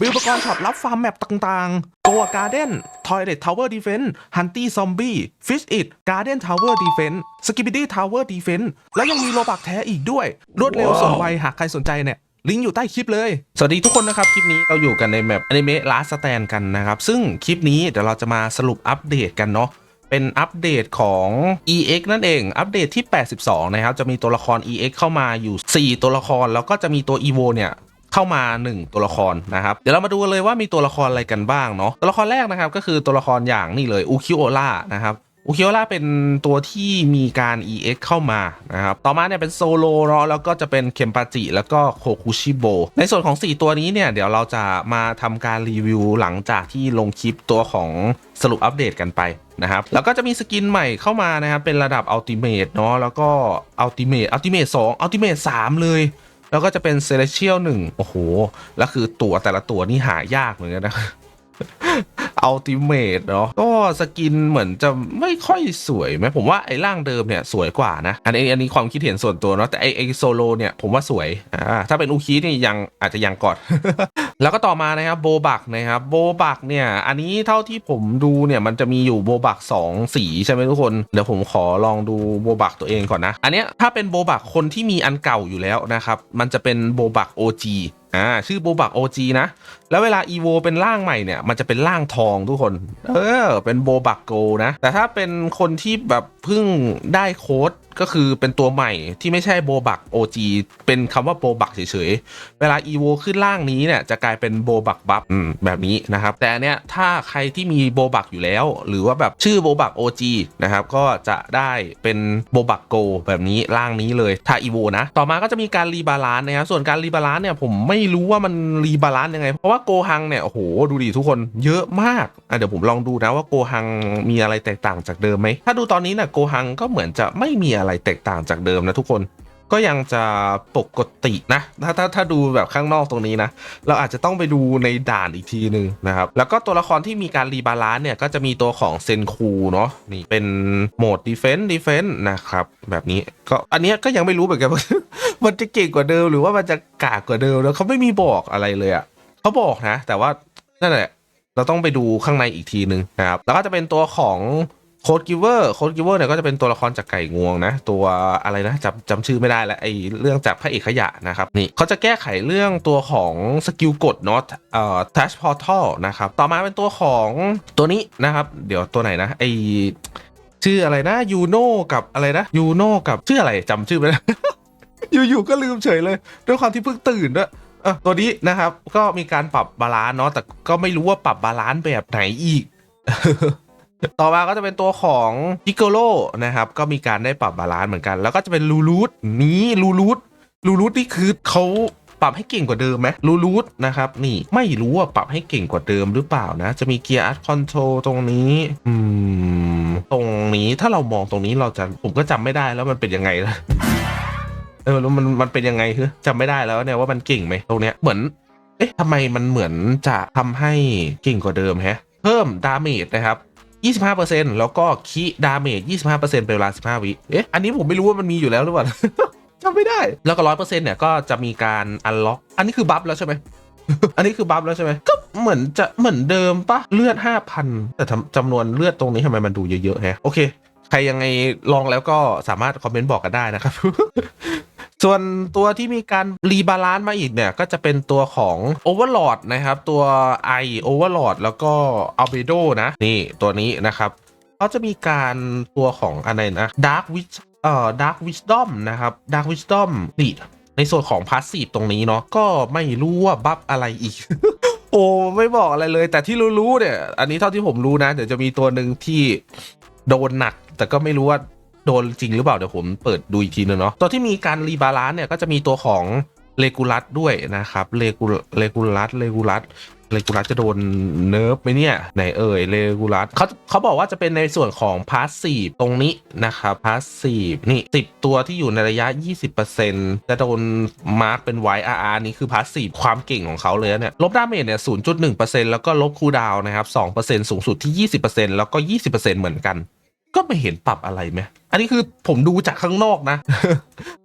มีอุปกรณ์ช็อปรับฟาร์มแมปต่างๆ ตัว Garden Toilet Tower Defense Hunty Zombie Fish It Garden Tower Defense Skibidi Tower Defense แล้วยังมีโลบักแท้อีกด้วย รวดเร็วว้าวสมไวหากใครสนใจเนี่ยลิงก์อยู่ใต้คลิปเลย สวัสดีทุกคนนะครับ คลิปนี้เราอยู่กันในแมปอนิเมะลาสแตนกันนะครับ ซึ่งคลิปนี้เดี๋ยวเราจะมาสรุปอัปเดตกันเนาะเป็นอัปเดตของ EX นั่นเอง อัปเดตที่ 82 นะครับ จะมีตัวละคร EX เข้ามาอยู่ 4 ตัวละคร แล้วก็จะมีตัว EVO เนี่ย เข้ามา 1 ตัวละครนะครับ เดี๋ยวเรามาดูเลยว่ามีตัวละครอะไรกันบ้างเนาะตัวละครแรกนะครับก็คือตัวละครอย่างนี่เลยอุคิโอล่านะครับอุคิโอล่าเป็นตัวที่มีการ EX เข้ามานะครับ ต่อมาเนี่ยเป็นโซโลเนาะแล้วก็จะเป็นเคมปาจิ แล้วก็โคคุชิโบ ในส่วนของ 4 ตัวนี้เนี่ย เดี๋ยวเราจะมาทำการรีวิวหลังจากที่ลงคลิปตัวของสรุปอัปเดตกันไปนะครับ แล้วก็จะมีสกินใหม่เข้ามานะครับ เป็นระดับอัลติเม e เนาะ แล้วก็อัลติเม e อัลติเม e 2อัลติเม e 3เลย แล้วก็จะเป็นเซเลเชียลหนึ่งโอ้โห แล้วคือตัวแต่ละตัวนี่หายากเหมือนกันนะ อัลติเม e เนาะก็สกินเหมือนจะไม่ค่อยสวยไหมผมว่าไอ้ร่างเดิมเนี่ยสวยกว่านะ อันนี้อันนี้ความคิดเห็นส่วนตัวเนาะแต่ไอ้ไอ้โซโลเนี่ยผมว่าสวยอ่าถ้าเป็นอุคินี่ยังอาจจะยังก่อนแล้วก็ต่อมานะครับโบบักนะครับโบบักเนี่ยอันนี้เท่าที่ผมดูเนี่ยมันจะมีอยู่โบบัก2สีใช่ไหมทุกคน เดี๋ยวผมขอลองดูโบบักตัวเองก่อนนะ อันเนี้ยถ้าเป็นโบบักคนที่มีอันเก่าอยู่แล้วนะครับ มันจะเป็นโบบัก OG อ่าชื่อโบบัก OG นะ แล้วเวลา EVO เป็นร่างใหม่เนี่ย มันจะเป็นร่างทองทุกคน เออ เป็นโบบักโกนะ แต่ถ้าเป็นคนที่แบบเพิ่งได้โค้ดก็คือเป็นตัวใหม่ที่ไม่ใช่โบบัก OG เป็นคำว่าโบบักเฉยๆ เวลา EVO ขึ้นร่างนี้เนี่ยจะกลายเป็นโบบักบัฟอืมแบบนี้นะครับ แต่เนี้ยถ้าใครที่มีโบบักอยู่แล้ว หรือว่าแบบชื่อโบบัก OG นะครับ ก็จะได้เป็นโบบักโกแบบนี้ร่างนี้เลยถ้า EVO นะ ต่อมาก็จะมีการรีบาลานซ์นะครับ ส่วนการรีบาลานซ์เนี่ยผมไม่ไม่รู้ว่ามันรีบาลานซ์ยังไง เพราะว่าโกฮังเนี่ยโอ้โหดูดิทุกคนเยอะมากอะเดี๋ยวผมลองดูนะว่าโกฮังมีอะไรแตกต่างจากเดิมไหมถ้าดูตอนนี้นะ่ะโกฮังก็เหมือนจะไม่มีอะไรแตกต่างจากเดิมนะทุกคน ก็ยังจะปกตินะ ถ้าถ้าถ้าดูแบบข้างนอกตรงนี้นะ เราอาจจะต้องไปดูในด่านอีกทีหนึ่งนะครับ แล้วก็ตัวละครที่มีการรีบาลานซ์เนี่ย ก็จะมีตัวของเซนคูเนาะนี่เป็นโหมดดีเฟนต์ดีเฟนต์นะครับ แบบนี้ก็อันเนี้ยก็ยังไม่รู้เหมือนกันว่ามันจะเก่งกว่าเดิมหรือว่ามันจะกากกว่าเดิมแล้วเขาไม่มีบอกอะไรเลยอะ่ะเขาบอกนะ แต่ว่านั่นแหละเราต้องไปดูข้างในอีกทีหนึ่งนะครับ แล้วก็จะเป็นตัวของ โค้ดกิเวอร์โค้ดกิเวอร์เนี่ยก็จะเป็นตัวละครจากไก่งวงนะ ตัวอะไรนะจำจำชื่อไม่ได้แล้วไอ้เรื่องจากพระเอกขยะนะครับนี่เขาจะแก้ไขเรื่องตัวของสกิลกดเนาะเอ่อทัชพอร์ทัลนะครับต่อมาเป็นตัวของตัวนี้นะครับ เดี๋ยวตัวไหนนะไอชื่ออะไรนะยูโนกับอะไรนะยูโนกับชื่ออะไรจำชื่อไม่ได้อยู่ๆก็ลืมเฉยเลย ด้วยความที่เพิ่งตื่นด้วยเอ่อตัวนี้นะครับ ก็มีการปรับบาลานซ์เนาะแต่ก็ไม่รู้ว่าปรับบาลานซ์แบบไหนอีก ต่อมาก็จะเป็นตัวของพิกโกโลนะครับ ก็มีการได้ปรับบาลานซ์เหมือนกัน แล้วก็จะเป็นลูรูทนี้ลูรูทลูรูทนี่คือเขาปรับให้เก่งกว่าเดิมไหมลูรูทนะครับนี่ไม่รู้ว่าปรับให้เก่งกว่าเดิมหรือเปล่านะ จะมีเกียร์อัดคอนโทรลตรงนี้ อืม ตรงนี้ถ้าเรามองตรงนี้เราจะผมก็จำไม่ได้แล้วมันเป็นยังไงนะเออแล้วมันมันเป็นยังไงคือจำไม่ได้แล้วเนี่ยว่ามันเก่งไหมตรงเนี้ยเหมือน เอ๊ะทำไมมันเหมือนจะทำให้เก่งกว่าเดิมแฮะ เพิ่มดาเมจนะครับ 25%แล้วก็คีดาเมจ25%เป็นเวลา 15 วิ เอ๊ะ อันนี้ผมไม่รู้ว่ามันมีอยู่แล้วหรือเปล่าจำไม่ได้ แล้วก็ 100%เนี่ยก็จะมีการอันล็อก อันนี้คือบัฟแล้วใช่ไหม อันนี้คือบัฟแล้วใช่ไหม ก็เหมือนจะเหมือนเดิมปะเลือด 5,000 แต่จำนวนเลือดตรงนี้ทำไมมันดูเยอะๆแฮะ โอเค ใครยังไงลองแล้วก็สามารถคอมเมนต์บอกกันได้นะครับ ส่วนตัวที่มีการรีบาลานซ์มาอีกเนี่ยก็จะเป็นตัวของ Overlord นะครับ ตัว I Overlord แล้วก็ Albedo นะ นี่ตัวนี้นะครับเขาจะมีการตัวของอะไรนะ Dark Witch เอ่อ Dark Wisdom นะครับ Dark Wisdom นี่ในส่วนของพาสซีฟตรงนี้เนาะก็ไม่รู้ว่าบัฟอะไรอีก โอ้ไม่บอกอะไรเลย แต่ที่รู้ๆเนี่ย อันนี้เท่าที่ผมรู้นะ เดี๋ยวจะมีตัวหนึ่งที่โดนหนัก แต่ก็ไม่รู้ว่า โดนจริงหรือเปล่า เดี๋ยวผมเปิดดูอีกทีนึงเนาะตัวที่มีการรีบาลานซ์เนี่ยก็จะมีตัวของเลกูลัสด้วยนะครับเลกูเลกูลัสเลกูลัสเลกูลัสจะโดนเนิร์ฟไหมเนี่ยไหนเอ่ยเลกูลัสเขาเขาบอกว่าจะเป็นในส่วนของพาสซีฟตรงนี้นะครับพาสซีฟนี่ 10 ตัวที่อยู่ในระยะ 20%จะโดนมาร์กเป็นไวอาร์นี่คือพาสซีฟความเก่งของเขาเลยเนี่ยลบดาเมจเนี่ย 0.1%แล้วก็ลบคูลดาวน์นะครับ 2%สูงสุดที่ 20%แล้วก็ 20%เหมือนกัน ก็ไม่เห็นปรับอะไรไหมอันนี้คือผมดูจากข้างนอกนะ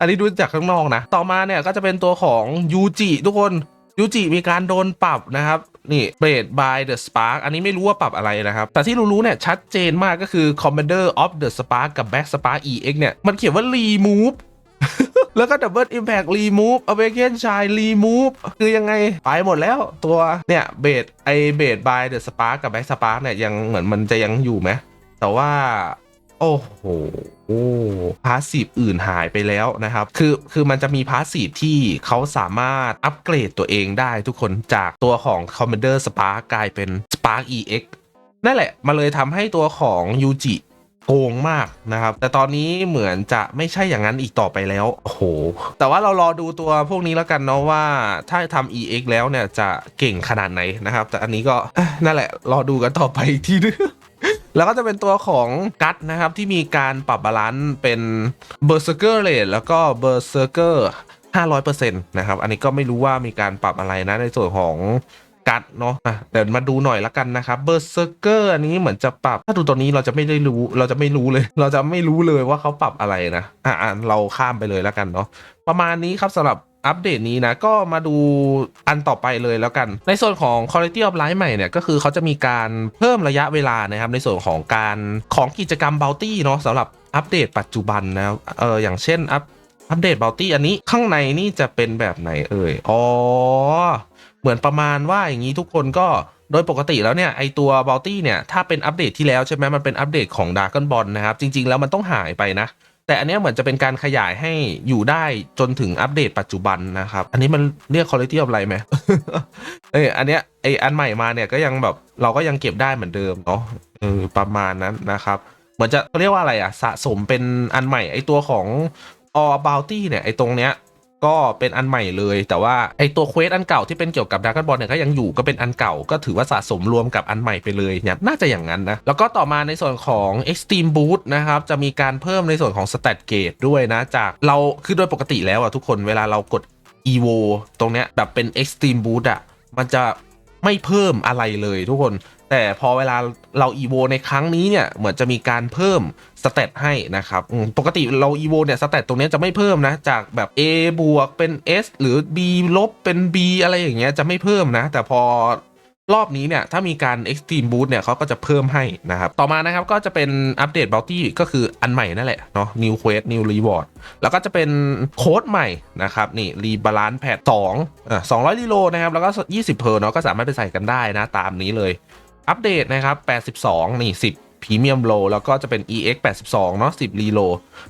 อันนี้ดูจากข้างนอกนะ ต่อมาเนี่ยก็จะเป็นตัวของยูจิทุกคนยูจิมีการโดนปรับนะครับ นี่เบรด by the spark อันนี้ไม่รู้ว่าปรับอะไรนะครับ แต่ที่รู้ๆเนี่ยชัดเจนมากก็คือ commander of the spark กับ back spark ex เนี่ย มันเขียนว่า remove แล้วก็ double impact remove awaken shine remove คือยังไง ไปหมดแล้วตัวเนี่ยเบดไอเบด by the spark กับ back spark เนี่ยยังเหมือนมันจะยังอยู่ไหม แต่ว่าโอ้โหพาสซีฟอื่นหายไปแล้วนะครับ คือคือมันจะมีพาสซีฟที่เขาสามารถอัปเกรดตัวเองได้ทุกคนจากตัวของ Commander Spark กลายเป็น Spark EX นั่นแหละมาเลยทำให้ตัวของยูจิโกงมากนะครับ แต่ตอนนี้เหมือนจะไม่ใช่อย่างนั้นอีกต่อไปแล้ว โอ้โห แต่ว่าเรารอดูตัวพวกนี้แล้วกันเนาะว่าถ้าทำ EX แล้วเนี่ยจะเก่งขนาดไหนนะครับ แต่อันนี้ก็นั่นแหละรอดูกันต่อไปอีกทีนึง แล้วก็จะเป็นตัวของกัตนะครับที่มีการปรับบาลานซ์เป็น Berserker Rate แล้วก็ Berserker 500%นะครับ อันนี้ก็ไม่รู้ว่ามีการปรับอะไรนะในส่วนของกัตเนาะเดี๋ยวมาดูหน่อยละกันนะครับ Berserker อันนี้เหมือนจะปรับ ถ้าดูตัวนี้เราจะไม่ได้รู้ เราจะไม่รู้เลย เราจะไม่รู้เลยว่าเขาปรับอะไรนะ อะอะเราข้ามไปเลยละกันเนาะประมาณนี้ครับสำหรับ อัปเดตนี้นะก็มาดูอันต่อไปเลยแล้วกัน ในส่วนของ Quality of Life ใหม่เนี่ยก็คือเขาจะมีการเพิ่มระยะเวลานะครับในส่วนของการของกิจกรรม Bounty เนาะสำหรับอัปเดตปัจจุบันนะเอออย่างเช่นอัปอัปเดต Bounty อันนี้ข้างในนี่จะเป็นแบบไหนเอ่ยอ๋อเหมือนประมาณว่าอย่างนี้ทุกคนก็โดยปกติแล้วเนี่ยไอตัว Bounty เนี่ยถ้าเป็นอัปเดตที่แล้วใช่ไหมมันเป็นอัปเดตของ Dragon Ball นะครับจริง ๆ แล้วมันต้องหายไปนะ แต่อันนี้เหมือนจะเป็นการขยายให้อยู่ได้จนถึงอัปเดตปัจจุบันนะครับ อันนี้มันเรียก quality of life ไหมเอออันเนี้ยไออันใหม่มาเนี่ยก็ยังแบบเราก็ยังเก็บได้เหมือนเดิมเนาะเออประมาณนั้นนะครับ เหมือนจะเขาเรียกว่าอะไรอะสะสมเป็นอันใหม่ไอตัวของ all bounty เนี่ยไอตรงเนี้ย ก็เป็นอันใหม่เลย แต่ว่าไอตัวเควสอันเก่าที่เป็นเกี่ยวกับด r a ก o n บอลเนี่ยก็ยังอยู่ก็เป็นอันเก่าก็ถือว่าสะสมรวมกับอันใหม่ไปเลยเนี่ยน่าจะอย่างนั้นนะ แล้วก็ต่อมาในส่วนของ Extreme Boost นะครับจะมีการเพิ่มในส่วนของ Stat Gate ด้วยนะจากเราคือโดยปกติแล้วอะทุกคนเวลาเรากด Evo ตรงเนี้ยแบบเป็น Extreme Boost อะมันจะ ไม่เพิ่มอะไรเลยทุกคน แต่พอเวลาเราอีโวในครั้งนี้เนี่ยเหมือนจะมีการเพิ่มสเตตให้นะครับปกติเราอีโวเนี่ยสเตตตรงนี้จะไม่เพิ่มนะ จากแบบ A บวกเป็น S หรือ B ลบเป็น B อะไรอย่างเงี้ยจะไม่เพิ่มนะ แต่พอ รอบนี้เนี่ยถ้ามีการ Extreme Boost เนี่ยเขาก็จะเพิ่มให้นะครับต่อมานะครับก็จะเป็นอัปเดต Bounty ก็คืออันใหม่นั่นแหละเนาะ New Quest New Reward แล้วก็จะเป็นโค้ดใหม่นะครับนี่รีบาลานซ์แพดสองอะสองร้อยลีโลนะครับแล้วก็ 20เพอร์เนาะก็สามารถไปใส่กันได้นะตามนี้เลยอัปเดตนะครับ 82 นี่ 10พรีเมียมโลแล้วก็จะเป็น EX 82 เนาะ10รีโล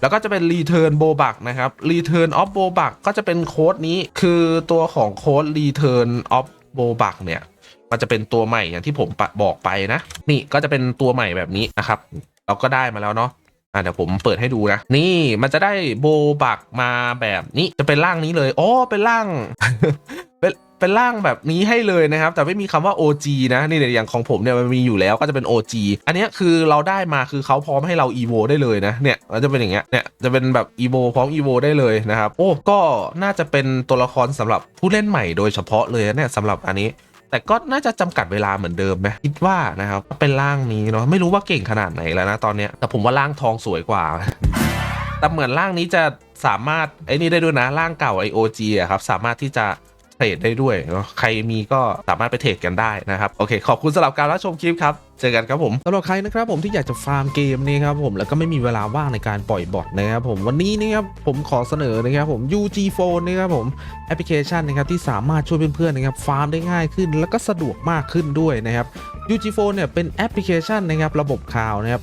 แล้วก็จะเป็น Return b o b u c นะครับ Return of b o b u c ก็จะเป็นโค้ดนี้คือตัวของโค้ด Return of b o b u c เนี่ย มันจะเป็นตัวใหม่อย่างที่ผมบอกไปนะ นี่ก็จะเป็นตัวใหม่แบบนี้นะครับ เราก็ได้มาแล้วเนาะอะเดี๋ยวผมเปิดให้ดูนะ นี่มันจะได้โบบักมาแบบนี้จะเป็นร่างนี้เลยอ๋อเป็นร่าง เป็นเป็นร่างแบบนี้ให้เลยนะครับ แต่ไม่มีคำว่า OG นะนี่เนี่ยอย่างของผมเนี่ยมันมีอยู่แล้วก็จะเป็น OG อันนี้คือเราได้มาคือเขาพร้อมให้เรา EVO ได้เลยนะเนี่ยมันจะเป็นอย่างเงี้ยเนี่ยจะเป็นแบบ EVO พร้อม EVO ได้เลยนะครับ โอ้ก็น่าจะเป็นตัวละครสำหรับผู้เล่นใหม่โดยเฉพาะเลยเนี่ยสำหรับอันนี้ แต่ก็น่าจะจำกัดเวลาเหมือนเดิมไหมคิดว่านะครับเป็นร่างนี้เนาะไม่รู้ว่าเก่งขนาดไหนแล้วนะตอนเนี้ยแต่ผมว่าร่างทองสวยกว่า แต่เหมือนร่างนี้จะสามารถไอ้นี่ได้ด้วยนะร่างเก่าไอโอจีอะครับสามารถที่จะ เทรดได้ด้วย ใครมีก็สามารถไปเทรดกันได้นะครับ โอเค ขอบคุณสำหรับการรับชมคลิปครับเจอกันครับผมสำหรับใครนะครับผมที่อยากจะฟาร์มเกมนี้ครับผมแล้วก็ไม่มีเวลาว่างในการปล่อยบอทนะครับผมวันนี้นะครับผมขอเสนอนะครับผม UG Phone นะครับผมแอปพลิเคชันนะครับที่สามารถช่วยเพื่อนๆนะครับฟาร์มได้ง่ายขึ้น แล้วก็สะดวกมากขึ้นด้วยนะครับ UG Phone เนี่ยเป็นแอปพลิเคชันนะครับระบบข่าวนะครับ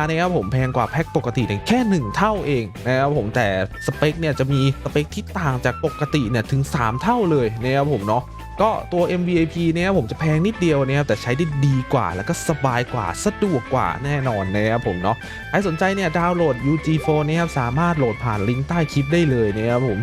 นี่ยครับผมแพงกว่าแพ็กปกติเนี่ยแค่ 1 เท่าเองนะครับผมแต่สเปคเนี่ยจะมีสเปคที่ต่างจากปกติเนี่ยถึง 3 เท่าเลยนะครับผมเนาะก็ตัว MVP เนี่ยผมจะแพงนิดเดียวนะครับแต่ใช้ได้ดีกว่า แล้วก็สบายกว่าสะดวกกว่าแน่นอนนะครับผมเนาะใครสนใจเนี่ยดาวน์โหลด UG Phone นะครับสามารถโหลดผ่านลิงก์ใต้คลิปได้เลยนะครับผม